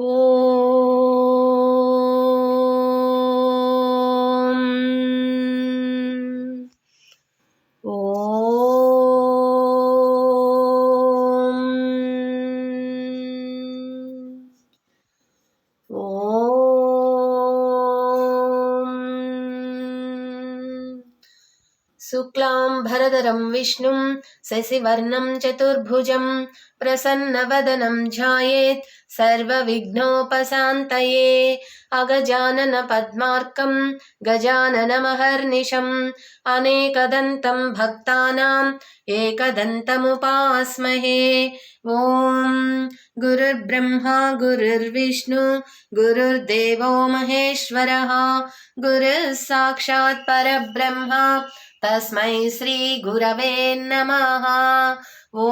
ఓం भरदरं विष्णुं शशिवर्णं चतुर्भुजं प्रसन्नवदनं ध्यायेत् सर्वविघ्नोपशान्तये। अगजाननपद्मार्कं गजाननमहर्निशम् अनेकदन्तं भक्तानाम् एकदन्तमुपास्महे। ॐ गुरुर्ब्रह्मा, गुरुर्विष्णु, गुरुर्देवो महेश्वरः, गुरुः साक्षात् परब्रह्म। తస్మై శ్రీ గురవే నమ ఓం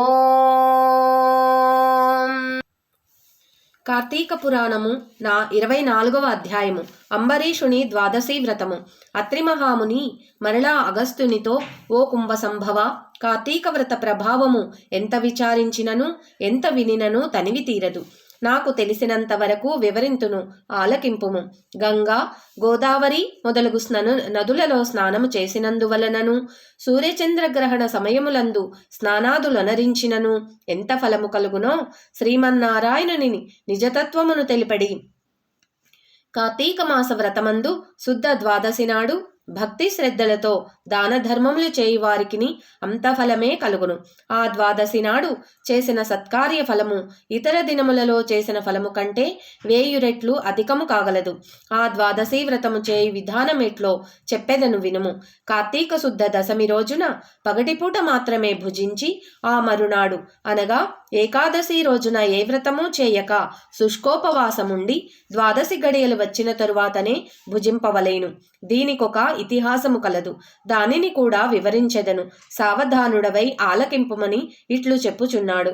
కార్తీక పురాణము నా ఇరవై నాలుగవ అధ్యాయము. అంబరీషుని ద్వాదశి వ్రతము. అత్రిమహాముని మరలా అగస్త్యునితో ఓ కుంభ సంభవ కార్తీక వ్రత ప్రభావము ఎంత విచారించినను ఎంత వినినను తనివి తీరదు. నాకు తెలిసినంత వరకు వివరింతును ఆలకింపుము. గంగా గోదావరి మొదలగు స్నను నదులలో స్నానము చేసినందువలనను సూర్యచంద్రగ్రహణ సమయములందు స్నానాదులనరించినను ఎంత ఫలము కలుగునో శ్రీమన్నారాయణుని నిజతత్వమును తెలిపడి. కార్తీక మాస వ్రతమందు శుద్ధ ద్వాదశి నాడు భక్తి శ్రద్ధలతో దాన ధర్మములు చేయి వారికిని అంత ఫలమే కలుగును. ఆ ద్వాదశి నాడు చేసిన సత్కార్య ఫలము ఇతర దినములలో చేసిన ఫలము కంటే వేయు రెట్లు అధికము కాగలదు. ఆ ద్వాదశి వ్రతము చేయి విధానం ఎట్లో చెప్పెదను వినుము. కార్తీక శుద్ధ దశమి రోజున పగటిపూట మాత్రమే భుజించి ఆ మరునాడు అనగా ఏకాదశి రోజున ఏ వ్రతము చేయక శుష్కోపవాసముండి ద్వాదశి గడియలు వచ్చిన తరువాతనే భుజింపవలేను. దీనికొక ఇతిహాసము కలదు. దానిని కూడా వివరించెదను. సావధానుడవై ఆలకింపుమని ఇట్లు చెప్పుచున్నాడు.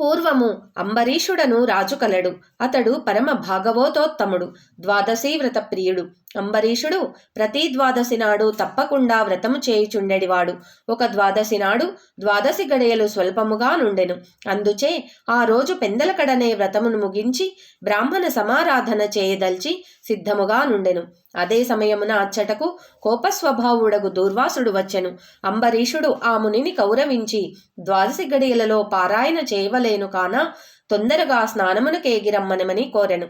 పూర్వము అంబరీషుడను రాజు కలడు అతడు పరమ భాగవతోత్తముడు ద్వాదశీ వ్రత ప్రియుడు అంబరీషుడు ప్రతి ద్వాదశి నాడు తప్పకుండా వ్రతము చేయుచుండెడివాడు. ఒక ద్వాదశి నాడు ద్వాదశి గడియలు స్వల్పముగా నుండెను. అందుచే ఆ రోజు పెందలకడనే వ్రతమును ముగించి బ్రాహ్మణ సమారాధన చేయదల్చి సిద్ధముగా నుండెను. అదే సమయమున అచ్చటకు కోపస్వభావుడగు దూర్వాసుడు వచ్చెను. అంబరీషుడు ఆ మునిని కౌరవించి ద్వాదశి గడియలలో పారాయణ చేయవలేను కాన తొందరగా స్నానమునకేగిరమ్మనమని కోరెను.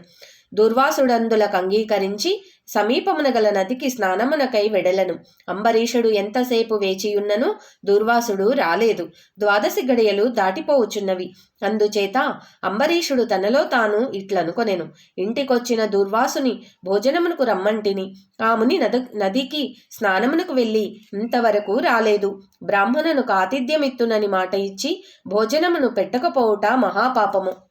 దుర్వాసుడందులకు అంగీకరించి సమీపమున గల నదికి స్నానమునకై వెడలను. అంబరీషుడు ఎంతసేపు వేచియున్నను దుర్వాసుడు రాలేదు. ద్వాదశి గడియలు దాటిపోవుచున్నవి అందుచేత అంబరీషుడు తనలో తాను ఇట్లనుకొనెను. ఇంటికొచ్చిన దుర్వాసుని భోజనమునకు రమ్మంటిని. ఆ ముని నద నదికి స్నానమునకు వెళ్ళి ఇంతవరకు రాలేదు. బ్రాహ్మణునకు ఆతిథ్యమిత్తునని మాట ఇచ్చి భోజనమును పెట్టకపోవుట మహాపాపము.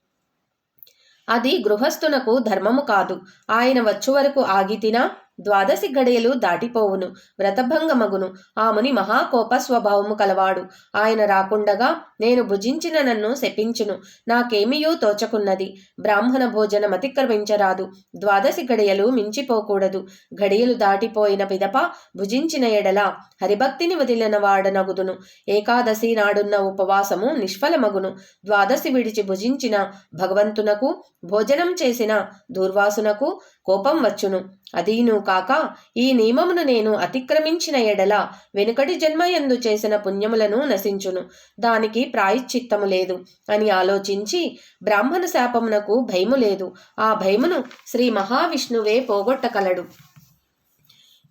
అది గృహస్థునకు ధర్మము కాదు. ఆయన వచ్చు వరకు ఆగితినా ద్వాదశి గడియలు దాటిపోవును వ్రతభంగమగును. ఆముని మహాకోప స్వభావము కలవాడు. ఆయన రాకుండగా నేను భుజించిన నన్ను శపించును. నాకేమియో తోచకున్నది. బ్రాహ్మణ భోజనం అతిక్రమించరాదు. ద్వాదశి గడియలు మించిపోకూడదు. గడియలు దాటిపోయిన పిదప భుజించిన ఎడల హరిభక్తిని వదిలిన వాడనగుదును ఏకాదశి నాడున్న ఉపవాసము నిష్ఫలమగును. ద్వాదశి విడిచి భుజించిన భగవంతునకు భోజనం చేసిన దూర్వాసునకు కోపం వచ్చును. అదీను కాక ఈ నియమమును నేను అతిక్రమించిన ఎడల వెనుకటి జన్మయందు చేసిన పుణ్యములను నశించును. దానికి ప్రాయశ్చిత్తము లేదు అని ఆలోచించి బ్రాహ్మణ శాపమునకు భయము లేదు. ఆ భయమును శ్రీ మహావిష్ణువే పోగొట్టగలడు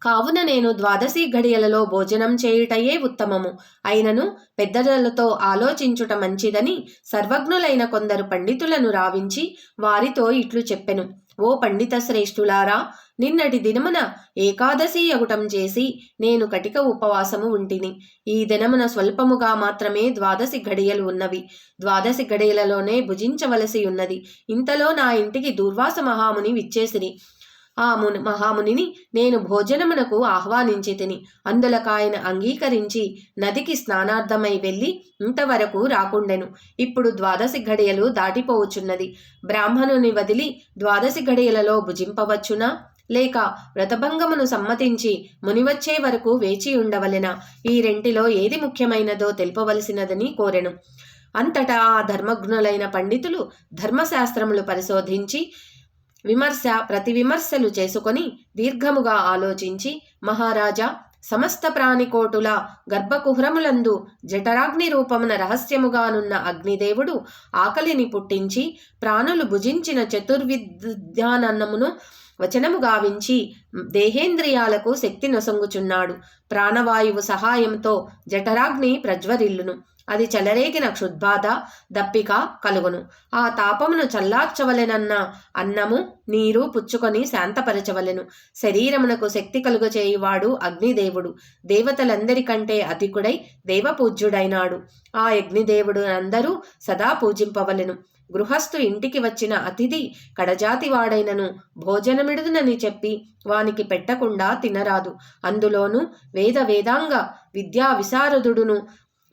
కావున నేను ద్వాదశి ఘడియలలో భోజనం చేయుటయే ఉత్తమము. అయినను పెద్దలతో ఆలోచించుట మంచిదని సర్వజ్ఞులైన కొందరు పండితులను రావించి వారితో ఇట్లు చెప్పెను. ఓ పండిత శ్రేష్ఠులారా నిన్నటి దినమున ఏకాదశి యగుటం చేసి నేను కటిక ఉపవాసము ఉంటిని. ఈ దినమున స్వల్పముగా మాత్రమే ద్వాదశి గడియలు ఉన్నవి. ద్వాదశి గడియలలోనే భుజించవలసి ఉన్నది. ఇంతలో నా ఇంటికి దుర్వాస మహాముని విచ్చేసిరి. ఆ ముని మహామునిని నేను భోజనమునకు ఆహ్వానించి తిని అందులకాయన అంగీకరించి నదికి స్నానార్థమై వెళ్ళి ఇంతవరకు రాకుండెను. ఇప్పుడు ద్వాదశి ఘడియలు దాటిపోవచ్చున్నది. బ్రాహ్మణుని వదిలి ద్వాదశి ఘడియలలో భుజింపవచ్చునా? లేక వ్రతభంగమును సమ్మతించి మునివచ్చే వరకు వేచి ఉండవలెనా? ఈ రెంటిలో ఏది ముఖ్యమైనదో తెలుపవలసినదని కోరెను. అంతటా ఆ ధర్మజ్ఞులైన పండితులు ధర్మశాస్త్రములు పరిశోధించి విమర్శ ప్రతి విమర్శలు చేసుకొని దీర్ఘముగా ఆలోచించి మహారాజా సమస్త ప్రాణికోటుల గర్భకుహ్రములందు జఠరాగ్ని రూపమున రహస్యముగానున్న అగ్నిదేవుడు ఆకలిని పుట్టించి ప్రాణులు భుజించిన చతుర్విద్యానన్నమును వచనము గావించి దేహేంద్రియాలకు శక్తి నొసంగుచున్నాడు. ప్రాణవాయువు సహాయంతో జఠరాగ్ని ప్రజ్వరిల్లును. అది చెలరేగిన క్షుద్బాధ దప్పిక కలుగును. ఆ తాపమును చల్లార్చవలెనన్న అన్నము నీరు పుచ్చుకొని శాంతపరచవలెను. శరీరమునకు శక్తి కలుగచేయువాడు అగ్నిదేవుడు. దేవతలందరికంటే అధికుడై దేవపూజ్యుడైనాడు. ఆ అగ్నిదేవుడు అందరూ సదా పూజింపవలెను. గృహస్థు ఇంటికి వచ్చిన అతిథి కడజాతివాడైనను భోజనమిడుదునని చెప్పి వానికి పెట్టకుండా తినరాదు. అందులోనూ వేద వేదాంగ విద్యా విశారదుడును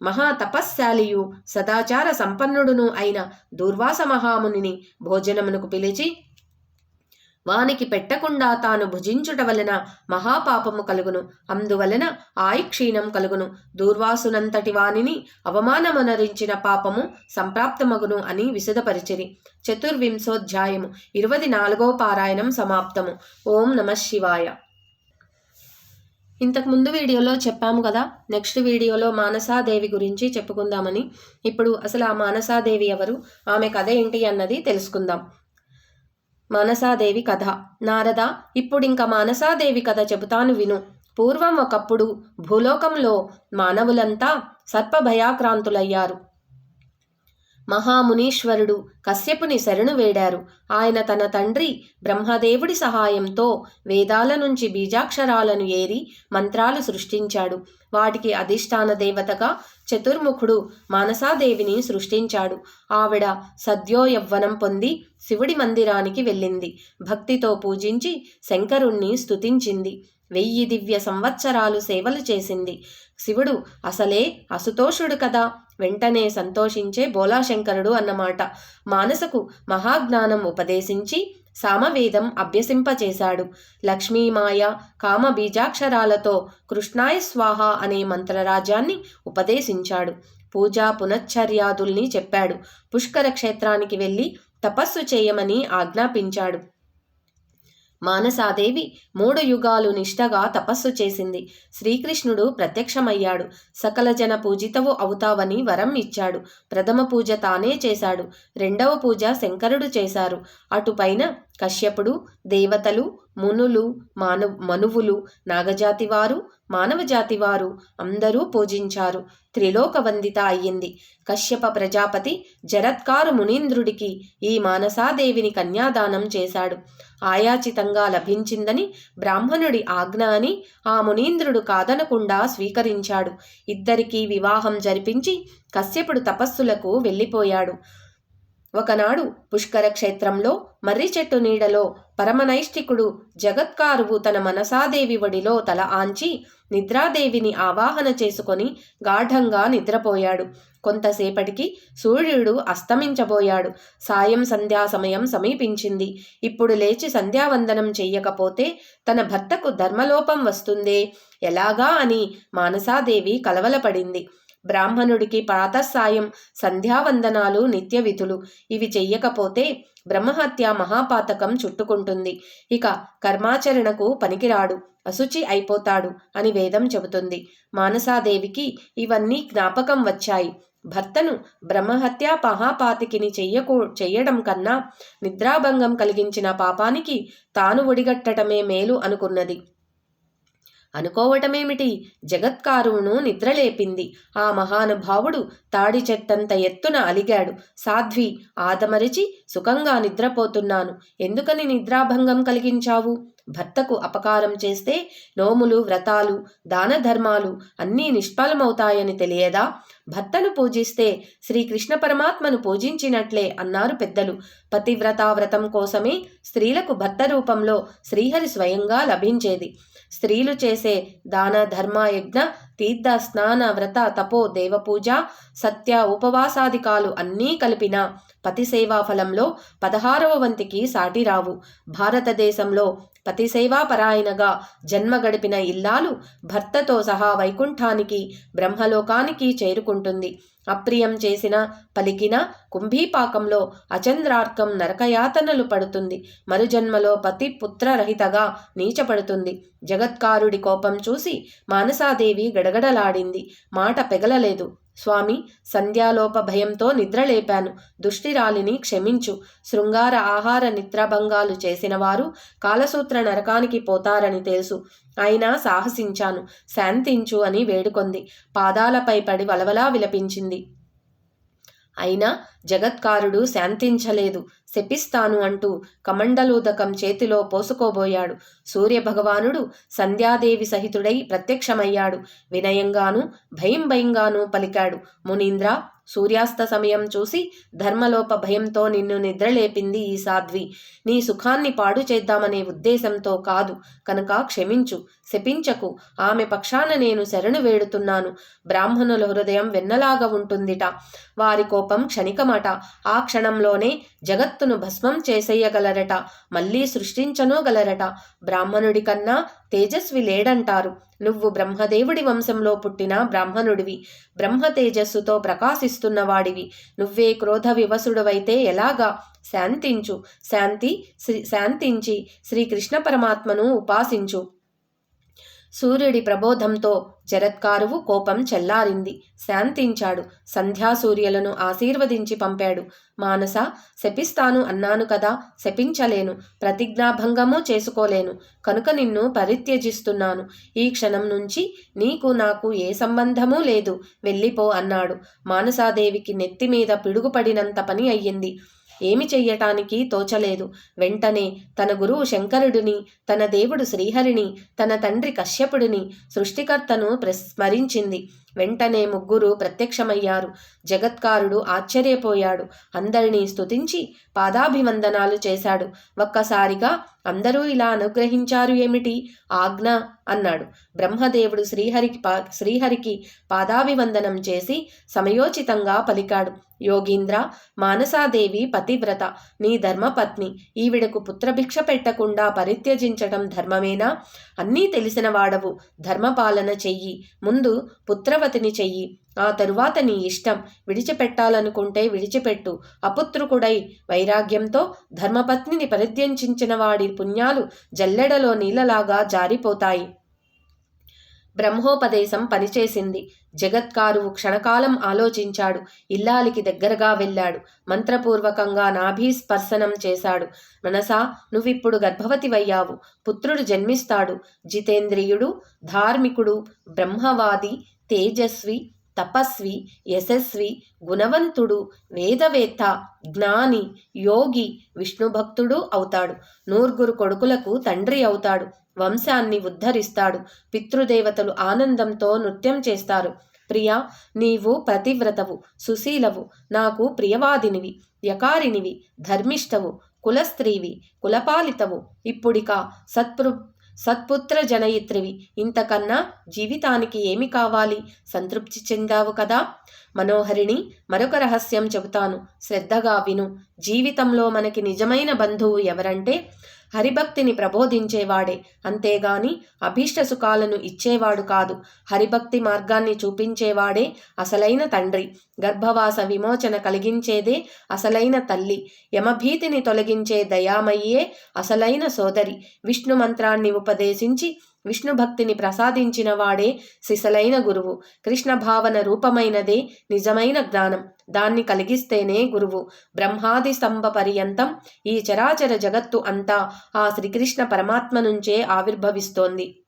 మహాతపస్శాలియు సదాచార సంపన్నుడును అయిన దూర్వాస మహామునిని భోజనమునకు పిలిచి వానికి పెట్టకుండా తాను భుజించుట వలన మహాపాపము కలుగును. అందువలన ఆయుక్షీణం కలుగును. దూర్వాసునంతటి వానిని అవమానమనరించిన పాపము సంప్రాప్తమగును అని విశదపరిచిరి. చతుర్వింశోధ్యాయము ఇరవది నాలుగో పారాయణం సమాప్తము. ఓం నమ శివాయ. ఇంతకు ముందు వీడియోలో చెప్పాము కదా నెక్స్ట్ వీడియోలో మానసాదేవి గురించి చెప్పుకుందామని. ఇప్పుడు అసలు ఆ మానసాదేవి ఎవరు ఆమె కథ ఏంటి అన్నది తెలుసుకుందాం. మానసాదేవి కథ. నారద ఇప్పుడు ఇంకా మానసాదేవి కథ చెబుతాను విను. పూర్వం ఒకప్పుడు భూలోకంలో మానవులంతా సర్పభయాక్రాంతులయ్యారు. మహామునీశ్వరుడు కశ్యపుని శరణు వేడారు. ఆయన తన తండ్రి బ్రహ్మదేవుడి సహాయంతో వేదాల నుంచి బీజాక్షరాలను ఏరి మంత్రాలు సృష్టించాడు. వాటికి అధిష్టాన దేవతగా చతుర్ముఖుడు మానసాదేవిని సృష్టించాడు. ఆవిడ సద్యోయవ్వనం పొంది శివుడి మందిరానికి వెళ్ళింది. భక్తితో పూజించి శంకరుణ్ణి స్తుతించింది. వెయ్యి దివ్య సంవత్సరాలు సేవలు చేసింది. శివుడు అసలే అసుతోషుడు కదా. వెంటనే సంతోషించే బోలాశంకరుడు అన్నమాట. మానసకు మహాజ్ఞానం ఉపదేశించి సామవేదం అభ్యసింపచేశాడు. లక్ష్మీమాయ కామ బీజాక్షరాలతో కృష్ణాయ స్వాహ అనే మంత్రరాజ్యాన్ని ఉపదేశించాడు. పూజా పునశ్చర్యాదుల్ని చెప్పాడు. పుష్కర క్షేత్రానికి వెళ్ళి తపస్సు చేయమని ఆజ్ఞాపించాడు. మానసాదేవి మూడు యుగాలు నిష్టగా తపస్సు చేసింది. శ్రీకృష్ణుడు ప్రత్యక్షమయ్యాడు. సకల జన పూజితవు అవుతావని వరం ఇచ్చాడు. ప్రథమ పూజ తానే చేశాడు. రెండవ పూజ శంకరుడు చేశారు. అటుపైన కశ్యపుడు దేవతలు మునులు మానవ మనువులు నాగజాతివారు మానవ జాతివారు అందరూ పూజించారు. త్రిలోక వందిత అయ్యింది. కశ్యప ప్రజాపతి జరత్కారు మునీంద్రుడికి ఈ మానసాదేవిని కన్యాదానం చేశాడు. ఆయాచితంగా లభించిందని బ్రాహ్మణుడి ఆజ్ఞ అని ఆ మునీంద్రుడు కాదనకుండా స్వీకరించాడు. ఇద్దరికీ వివాహం జరిపించి కశ్యపుడు తపస్సులకు వెళ్ళిపోయాడు. ఒకనాడు పుష్కర క్షేత్రంలో మర్రి చెట్టు నీడలో పరమనైష్ఠికుడు జగత్కారువు తన మనసాదేవి ఒడిలో తల ఆంచి నిద్రాదేవిని ఆవాహన చేసుకొని గాఢంగా నిద్రపోయాడు. కొంతసేపటికి సూర్యుడు అస్తమించబోయాడు. సాయం సంధ్యా సమయం సమీపించింది. ఇప్పుడు లేచి సంధ్యావందనం చెయ్యకపోతే తన భర్తకు ధర్మలోపం వస్తుందే? ఎలాగా అని మానసాదేవి కలవలపడింది. బ్రాహ్మణుడికి ప్రాతస్సాయం సంధ్యావందనాలు నిత్య విధులు ఇవి చెయ్యకపోతే బ్రహ్మహత్య మహాపాతకం చుట్టుకుంటుంది. ఇక కర్మాచరణకు పనికిరాడు అశుచి అయిపోతాడు అని వేదం చెబుతుంది. మానసాదేవికి ఇవన్నీ జ్ఞాపకం వచ్చాయి. భర్తను బ్రహ్మహత్య మహాపాతికిని చెయ్యకూ చెయ్యడం కన్నా నిద్రాభంగం కలిగించిన పాపానికి తాను ఒడిగట్టటమే మేలు అనుకున్నది. అనుకోవటమేమిటి? జగత్కారువును నిద్రలేపింది. ఆ మహానుభావుడు తాడి చెట్టంత ఎత్తున అలిగాడు. సాధ్వి ఆదమరిచి సుఖంగా నిద్రపోతున్నాను. ఎందుకని నిద్రాభంగం కలిగించావు? భర్తకు అపకారం చేస్తే నోములు వ్రతాలు దాన ధర్మాలు అన్నీ నిష్ఫలమవుతాయని తెలియదా? భర్తను పూజిస్తే శ్రీకృష్ణ పరమాత్మను పూజించినట్లే అన్నారు పెద్దలు. పతివ్రతావ్రతం కోసమే స్త్రీలకు భర్త రూపంలో శ్రీహరి స్వయంగా లభించేది. స్త్రీలు చేసే దాన ధర్మ యజ్ఞ తీర్థ స్నాన వ్రత తపో దేవపూజ సత్య ఉపవాసాదికాలు అన్నీ కలిపిన పతి సేవా ఫలంలో పదహారవ వంతికి సాటిరావు. భారతదేశంలో పతిసేవాపరాయణగా జన్మ గడిపిన ఇల్లాలు భర్తతో సహా వైకుంఠానికి బ్రహ్మలోకానికి చేరుకుంటుంది. అప్రియం చేసిన పలికిన కుంభీపాకంలో అచంద్రార్కం నరకయాతనలు పడుతుంది. మరుజన్మలో పతి పుత్రరహితగా నీచపడుతుంది. జగత్కారుడి కోపం చూసి మానసాదేవి గడగడలాడింది. మాట పెగలలేదు. స్వామి సంధ్యాలోప భయంతో నిద్రలేపాను. దుష్టిరాలిని క్షమించు. శృంగార ఆహార నిద్రాభంగాలు చేసిన వారు కాలసూత్ర నరకానికి పోతారని తెలుసు. అయినా సాహసించాను. శాంతించు అని వేడుకొంది. పాదాలపై పడి వలవలా విలపించింది. అయినా జగత్కారుడు శాంతించలేదు. శపిస్తాను అంటూ కమండలూదకం చేతిలో పోసుకోబోయాడు. సూర్యభగవానుడు సంధ్యాదేవి సహితుడై ప్రత్యక్షమయ్యాడు. వినయంగాను భయం భయంగాను పలికాడు. మునీంద్ర సూర్యాస్త సమయం చూసి ధర్మలోప భయంతో నిన్ను నిద్రలేపింది ఈ సాధ్వి. నీ సుఖాన్ని పాడు చేద్దామనే ఉద్దేశంతో కాదు కనుక క్షమించు శపించకు. ఆమె పక్షాన నేను శరణు వేడుతున్నాను. బ్రాహ్మణుల హృదయం వెన్నలాగా ఉంటుందిట. వారి కోపం క్షణికమట. ఆ క్షణంలోనే జగత్తును భస్మం చేసేయగలరట. మళ్ళీ సృష్టించనోగలరట. బ్రాహ్మణుడి కన్నా తేజస్వి లేడంటారు. నువ్వు బ్రహ్మదేవుడి వంశంలో పుట్టిన బ్రాహ్మణుడివి. బ్రహ్మ తేజస్సుతో ప్రకాశిస్తున్నవాడివి. నువ్వే క్రోధ వివసుడవైతే ఎలాగా? శాంతించు. శాంతి శ్రీ శాంతించి. శ్రీకృష్ణ పరమాత్మను ఉపాసించు. సూర్యుడి ప్రబోధంతో జరత్కారువు కోపం చెల్లారింది. శాంతించాడు. సంధ్యాసూర్యులను ఆశీర్వదించి పంపాడు. మానస శపిస్తాను అన్నాను కదా శపించలేను. ప్రతిజ్ఞాభంగము చేసుకోలేను. కనుక నిన్ను పరిత్యజిస్తున్నాను. ఈ క్షణం నుంచి నీకు నాకు ఏ సంబంధమూ లేదు. వెళ్ళిపో అన్నాడు. మానసాదేవికి నెత్తిమీద పిడుగుపడినంత పని అయ్యింది. ఏమి చెయ్యటానికి తోచలేదు. వెంటనే తన గురువు శంకరుడిని తన దేవుడు శ్రీహరిని తన తండ్రి కశ్యపుడిని సృష్టికర్తను స్మరించింది వెంటనే ముగ్గురు ప్రత్యక్షమయ్యారు. జగత్కారుడు ఆశ్చర్యపోయాడు. అందరినీ స్తుతించి పాదాభివందనాలు చేశాడు. ఒక్కసారిగా అందరూ ఇలా అనుగ్రహించారు ఏమిటి? ఆజ్ఞ అన్నాడు. బ్రహ్మదేవుడు శ్రీహరికి పా శ్రీహరికి పాదాభివందనం చేసి సమయోచితంగా పలికాడు. యోగీంద్ర మానసాదేవి పతివ్రత నీ ధర్మపత్ని ఈవిడకు పుత్రభిక్ష పెట్టకుండా పరిత్యజించటం ధర్మమేనా? అన్నీ తెలిసిన వాడవు. ధర్మపాలన చెయ్యి. ముందు పుత్రవతిని చెయ్యి. ఆ తరువాత నీ ఇష్టం. విడిచిపెట్టాలనుకుంటే విడిచిపెట్టు. అపుత్రుకుడై వైరాగ్యంతో ధర్మపత్నిని పరిత్యంచిన వాడి పుణ్యాలు జల్లెడలో నీళ్ళలాగా జారిపోతాయి. బ్రహ్మోపదేశం పనిచేసింది. జగత్కారువు క్షణకాలం ఆలోచించాడు. ఇల్లాలికి దగ్గరగా వెళ్ళాడు. మంత్రపూర్వకంగా నాభీ స్పర్శనం చేశాడు. మనసా నువ్విప్పుడు గర్భవతివయ్యావు. పుత్రుడు జన్మిస్తాడు. జితేంద్రియుడు ధార్మికుడు బ్రహ్మవాది తేజస్వి తపస్వి యశస్వి గుణవంతుడు వేదవేత్త జ్ఞాని యోగి విష్ణుభక్తుడు అవుతాడు. నూర్గురు కొడుకులకు తండ్రి అవుతాడు. వంశాన్ని ఉద్ధరిస్తాడు. పితృదేవతలు ఆనందంతో నృత్యం చేస్తారు. ప్రియా నీవు ప్రతివ్రతవు సుశీలవు నాకు ప్రియవాదినివి యకారినివి ధర్మిష్టవు కులస్త్రీవి కులపాలితవు. ఇప్పుడిక సత్పృ సత్పుత్ర జనయిత్రివి. ఇంతకన్నా జీవితానికి ఏమి కావాలి? సంతృప్తి చెందావు కదా? మనోహరిణి మరొక రహస్యం చెబుతాను. శ్రద్ధగా విను. జీవితంలో మనకి నిజమైన బంధువు ఎవరంటే హరిభక్తిని ప్రబోధించేవాడే. అంతేగాని అభీష్ట సుఖాలను ఇచ్చేవాడు కాదు. హరిభక్తి మార్గాన్ని చూపించేవాడే అసలైన తండ్రి. గర్భవాస విమోచన కలిగించేదే అసలైన తల్లి. యమభీతిని తొలగించే దయామయ్యే అసలైన సోదరి. విష్ణు మంత్రాన్ని ఉపదేశించి విష్ణు భక్తిని ప్రసాదించిన వాడే సిసలైన గురువు. కృష్ణ భావన రూపమైనదే నిజమైన జ్ఞానం. దాన్ని కలిగిస్తేనే గురువు. బ్రహ్మాది స్తంభ పర్యంతం ఈ చరాచర జగత్తు అంతా ఆ శ్రీకృష్ణ పరమాత్మ నుంచే ఆవిర్భవిస్తోంది.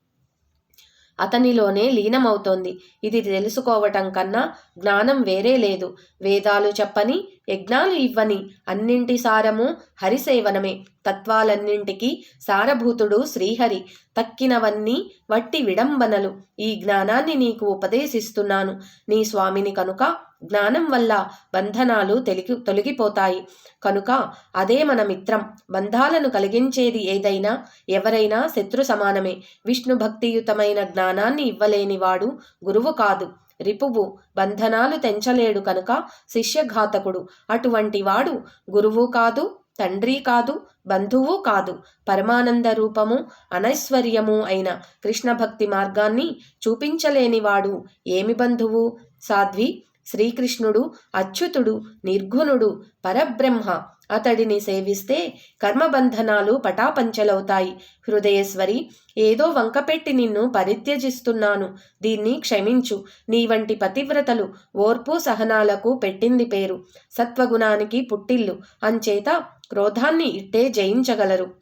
అతనిలోనే లీనమవుతోంది. ఇది తెలుసుకోవటం కన్నా జ్ఞానం వేరే లేదు. వేదాలు చెప్పని యజ్ఞాలు ఇవ్వని అన్నింటి సారము హరిసేవనమే. తత్వాలన్నింటికి సారభూతుడు శ్రీహరి. తక్కినవన్నీ వట్టి విడంబనలు. ఈ జ్ఞానాన్ని నీకు ఉపదేశిస్తున్నాను. నీ స్వామిని కనుక జ్ఞానం వల్ల బంధనాలు తెలిగి తొలగిపోతాయి. కనుక అదే మన మిత్రం. బంధాలను కలిగించేది ఏదైనా ఎవరైనా శత్రు సమానమే. విష్ణు భక్తియుతమైన జ్ఞానాన్ని ఇవ్వలేనివాడు గురువు కాదు. రిపువు బంధనాలు తెంచలేడు కనుక శిష్యఘాతకుడు. అటువంటి వాడు గురువు కాదు తండ్రి కాదు బంధువు కాదు. పరమానంద రూపము అనైశ్వర్యము అయిన కృష్ణ భక్తి మార్గాన్ని చూపించలేనివాడు ఏమి బంధువు? సాధ్వి శ్రీకృష్ణుడు అచ్యుతుడు నిర్గుణుడు పరబ్రహ్మ. అతడిని సేవిస్తే కర్మబంధనాలు పటాపంచలవుతాయి. హృదయేశ్వరి ఏదో వంకపెట్టి నిన్ను పరిత్యజిస్తున్నాను. దీన్ని క్షమించు. నీ వంటి పతివ్రతలు ఓర్పు సహనాలకు పెట్టింది పేరు. సత్వగుణానికి పుట్టిల్లు. అంచేత క్రోధాన్ని ఇట్టే జయించగలరు.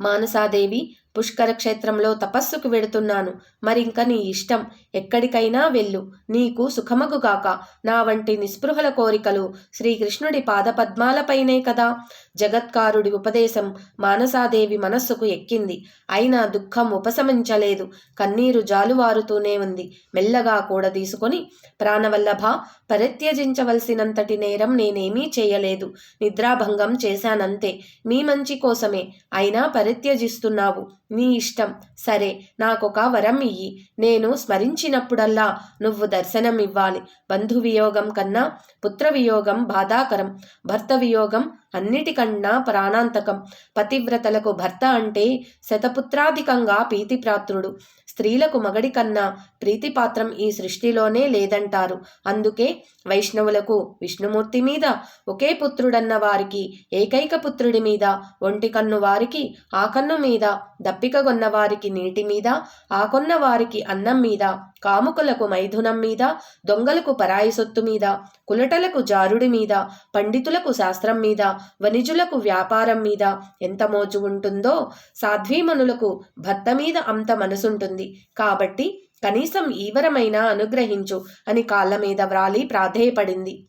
మానసాదేవి పుష్కర క్షేత్రంలో తపస్సుకు వెడుతున్నాను. మరింక నీ ఇష్టం. ఎక్కడికైనా వెళ్ళు. నీకు సుఖమగుగాక నా వంటి నిస్పృహల కోరికలు శ్రీకృష్ణుడి పాదపద్మాలపైనే కదా. జగత్కారుడి ఉపదేశం మానసాదేవి మనస్సుకు ఎక్కింది. అయినా దుఃఖం ఉపశమించలేదు. కన్నీరు జాలువారుతూనే ఉంది. మెల్లగా కూడా తీసుకొని ప్రాణవల్లభ పరిత్యజించవలసినంతటి నేరం నేనేమీ చేయలేదు. నిద్రాభంగం చేశానంతే. మీ మంచి కోసమే. అయినా పరిత్యజిస్తున్నావు. నీ ఇష్టం. సరే నాకొక వరం ఇయ్యి. నేను స్మరించినప్పుడల్లా నువ్వు దర్శనం ఇవ్వాలి బంధు వియోగం కన్నా పుత్ర వియోగం బాధాకరం. భర్త వియోగం అన్నిటికన్నా ప్రాణాంతకం. పతివ్రతలకు భర్త అంటే శతపుత్రాధికంగా ప్రీతిప్రాత్రుడు స్త్రీలకు మగడి కన్నా ప్రీతిపాత్రం ఈ సృష్టిలోనే లేదంటారు. అందుకే వైష్ణవులకు విష్ణుమూర్తి మీద ఒకే పుత్రుడన్న వారికి ఏకైక పుత్రుడి మీద ఒంటి కన్ను వారికి ఆ కన్ను మీద దప్పికగొన్న వారికి నీటి మీద ఆకొన్న వారికి అన్నం మీద కాముకులకు మైథునం మీద దొంగలకు పరాయి సొత్తు మీద కులటలకు జారుడి మీద పండితులకు శాస్త్రం మీద వణిజులకు వ్యాపారం మీద ఎంత మోజు ఉంటుందో సాధ్వీమనులకు భర్త మీద అంత మనసుంటుంది. కాబట్టి కనీసం ఈవరమైనా అనుగ్రహించు అని కాళ్ళ మీద వ్రాలి ప్రాధేయపడింది.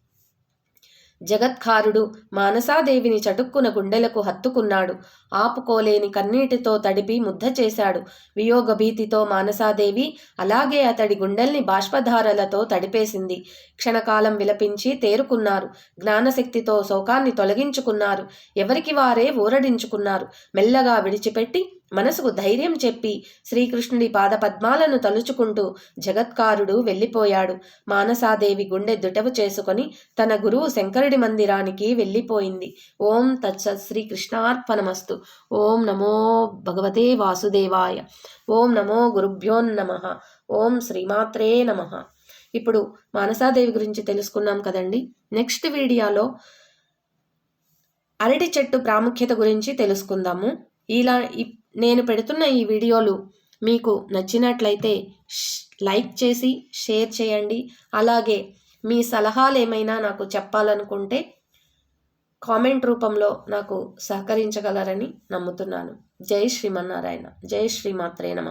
జగత్కారుడు మానసాదేవిని చటుక్కున గుండెలకు హత్తుకున్నాడు. ఆపుకోలేని కన్నీటితో తడిపి ముద్ద చేశాడు. వియోగ భీతితో మానసాదేవి అలాగే అతడి గుండెల్ని బాష్పధారలతో తడిపేసింది. క్షణకాలం విలపించి తేరుకున్నారు. జ్ఞానశక్తితో శోకాన్ని తొలగించుకున్నారు. ఎవరికి వారే ఊరడించుకున్నారు. మెల్లగా విడిచిపెట్టి మనసుకు ధైర్యం చెప్పి శ్రీకృష్ణుడి పాదపద్మాలను తలుచుకుంటూ జగత్కారుడు వెళ్ళిపోయాడు. మానసాదేవి గుండె దుటవు చేసుకొని తన గురువు శంకరుడి మందిరానికి వెళ్ళిపోయింది. ఓం తత్సత్ శ్రీకృష్ణార్పణమస్తు. ఓం నమో భగవతే వాసుదేవాయ. ఓం నమో గురుభ్యోన్నమ ఓం శ్రీమాత్రే నమ. ఇప్పుడు మానసాదేవి గురించి తెలుసుకున్నాం కదండి. నెక్స్ట్ వీడియోలో అరటి చెట్టు ప్రాముఖ్యత గురించి తెలుసుకుందాము. ఇలా నేను పెడుతున్న ఈ వీడియోలు మీకు నచ్చినట్లయితే లైక్ చేసి షేర్ చేయండి. అలాగే మీ సలహాలు ఏమైనా నాకు చెప్పాలనుకుంటే కామెంట్ రూపంలో నాకు సహకరించగలరని నమ్ముతున్నాను. జై శ్రీమన్నారాయణ. జై శ్రీమాత్రే నమ.